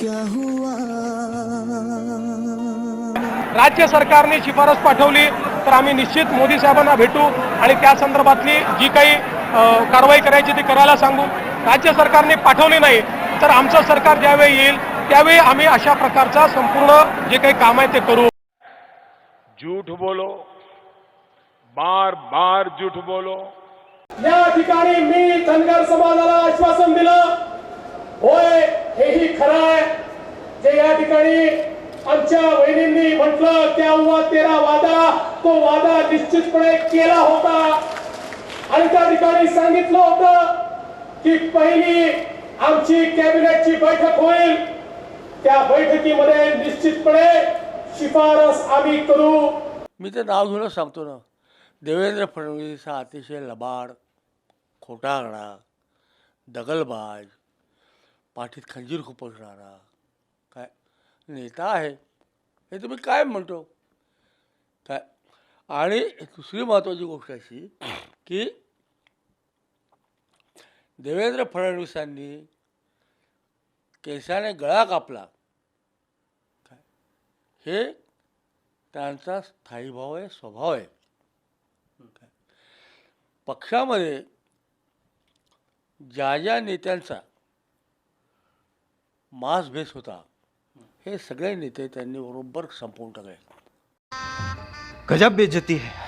क्या हुआ? राज्य सरकारने शिफारस पाठवली तर आम्ही निश्चित मोदी साहेबांना भेटू आणि त्या संदर्भातली जी काही कारवाई करायची ती करायला सांगू. राज्य सरकारने पाठवली नाही तर आमचं सरकार ज्यावेळी येईल त्यावेळी आम्ही अशा प्रकारचा संपूर्ण जे काही काम आहे ते करू. झूठ बोलो. बार बार झूठ बोलो. या ठिकाणी मी धनगर समाजाला आश्वासन दिलं. ते या ठिकाणी आमच्या वहिनींनी म्हटलं तेव्हा तेरा वादा तो वादा निश्चितपणे केला होता. आणि त्या ठिकाणी सांगितलं होतं की पहिली आमची कॅबिनेटची बैठक होईल. त्या बैठकीमध्ये निश्चितपणे शिफारस आम्ही करू. मी तर नाव घेऊनच सांगतो ना. देवेंद्र फडणवीस हा अतिशय लबाड खोटारडा दगलबाज पाठीत खंजीर खुपसणारा काय? नेता आहे. हे तुम्ही काय म्हणतो? काय? आणि दुसरी महत्त्वाची गोष्ट अशी की देवेंद्र फडणवीसांनी केसाने गळा कापला. काय? हे त्यांचा स्थायीभाव आहे स्वभाव आहे. काय? पक्षामध्ये ज्या ज्या नेत्यांचा मास भेस होता हे सगळे नेते त्यांनी बरोबर संपवून टाकले. गजब बेजती है.